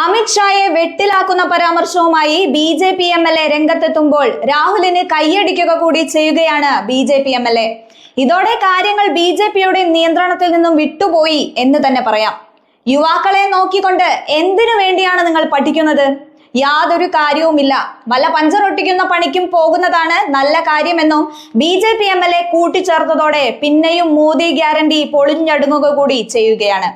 അമിത്ഷായെ വെട്ടിലാക്കുന്ന പരാമർശവുമായി B J P M L A രംഗത്തെത്തുമ്പോൾ രാഹുലിന് കൈയടിക്കുക കൂടി ചെയ്യുകയാണ് B J P M L A. ഇതോടെ കാര്യങ്ങൾ ബി ജെ പിയുടെ നിയന്ത്രണത്തിൽ നിന്നും വിട്ടുപോയി എന്ന് തന്നെ പറയാം. യുവാക്കളെ നോക്കിക്കൊണ്ട് എന്തിനു വേണ്ടിയാണ് നിങ്ങൾ പഠിക്കുന്നത്? യാതൊരു കാര്യവുമില്ല. വല്ല പഞ്ചറൊട്ടിക്കുന്ന പണിക്കും പോകുന്നതാണ് നല്ല കാര്യമെന്നും B J P M L A കൂട്ടിച്ചേർത്തതോടെ പിന്നെയും മോദി ഗ്യാരണ്ടി പൊളിഞ്ഞടുങ്ങുക കൂടി ചെയ്യുകയാണ്.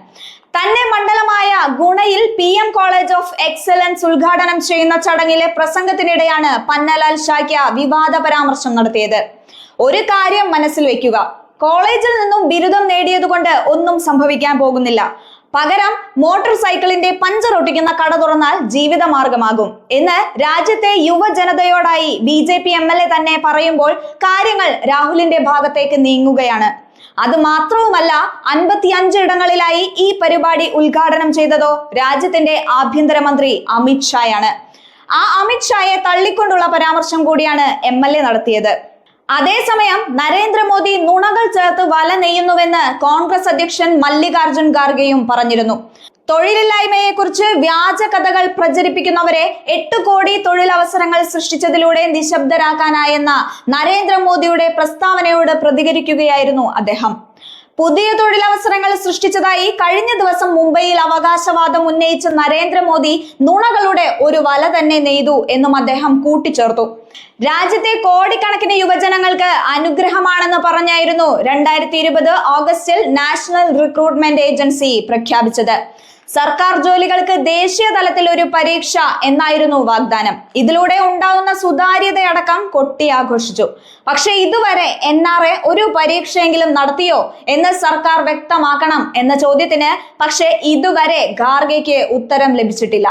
തന്റെ മണ്ഡലമായ ഗുണയിൽ P M college of excellence ഉദ്ഘാടനം ചെയ്യുന്ന ചടങ്ങിലെ പ്രസംഗത്തിനിടെയാണ് പന്നലാൽ ഷാക്യ വിവാദ പരാമർശം നടത്തിയത്. ഒരു കാര്യം മനസ്സിൽ വെക്കുക കോളേജിൽ നിന്നും ബിരുദം നേടിയതുകൊണ്ട് ഒന്നും സംഭവിക്കാൻ പോകുന്നില്ല. പകരം മോട്ടോർ സൈക്കിളിന്റെ പഞ്ചർ ഒട്ടിക്കുന്ന കട തുറന്നാൽ ജീവിതമാർഗമാകും എന്ന് രാജ്യത്തെ യുവജനതയോടായി B J P M L A തന്നെ പറയുമ്പോൾ കാര്യങ്ങൾ രാഹുലിന്റെ ഭാഗത്തേക്ക് നീങ്ങുകയാണ്. അത് മാത്രവുമല്ല അൻപത്തി ഇടങ്ങളിലായി ഈ പരിപാടി ഉദ്ഘാടനം ചെയ്തതോ രാജ്യത്തിന്റെ ആഭ്യന്തരമന്ത്രി അമിത് ഷായാണ്. ആ അമിത് ഷായെ തള്ളിക്കൊണ്ടുള്ള പരാമർശം കൂടിയാണ് എം എൽ എ നടത്തിയത്. അതേസമയം നരേന്ദ്രമോദി നുണകൾ ചേർത്ത് വല നെയ്യുന്നുവെന്ന് കോൺഗ്രസ് അധ്യക്ഷൻ മല്ലികാർജുൻ ഖാർഗെയും പറഞ്ഞിരുന്നു. തൊഴിലില്ലായ്മയെക്കുറിച്ച് വ്യാജ കഥകൾ പ്രചരിപ്പിക്കുന്നവരെ എട്ട് കോടി തൊഴിലവസരങ്ങൾ സൃഷ്ടിച്ചതിലൂടെ നിശബ്ദരാക്കാനായെന്ന നരേന്ദ്രമോദിയുടെ പ്രസ്താവനയോട് പ്രതികരിക്കുകയായിരുന്നു അദ്ദേഹം. പുതിയ തൊഴിലവസരങ്ങൾ സൃഷ്ടിച്ചതായി കഴിഞ്ഞ ദിവസം മുംബൈയിൽ അവകാശവാദം ഉന്നയിച്ച നരേന്ദ്രമോദി നുണകളുടെ ഒരു വല തന്നെ നെയ്തു എന്നും അദ്ദേഹം കൂട്ടിച്ചേർത്തു. രാജ്യത്തെ കോടിക്കണക്കിന് യുവജനങ്ങൾക്ക് അനുഗ്രഹമാണെന്ന് പറഞ്ഞായിരുന്നു രണ്ടായിരത്തി ഇരുപത് ഓഗസ്റ്റിൽ നാഷണൽ റിക്രൂട്ട്മെന്റ് ഏജൻസി പ്രഖ്യാപിച്ചത്. സർക്കാർ ജോലികൾക്ക് ദേശീയ തലത്തിൽ ഒരു പരീക്ഷ എന്നായിരുന്നു വാഗ്ദാനം. ഇതിലൂടെ ഉണ്ടാവുന്ന സുതാര്യതയടക്കം കൊട്ടിയാഘോഷിച്ചു പക്ഷേ ഇതുവരെ എൻ ആർ എ ഒരു പരീക്ഷയെങ്കിലും നടത്തിയോ എന്ന് സർക്കാർ വ്യക്തമാക്കണം എന്ന ചോദ്യത്തിന് പക്ഷേ ഇതുവരെ ഗാർഗയ്ക്ക് ഉത്തരം ലഭിച്ചിട്ടില്ല.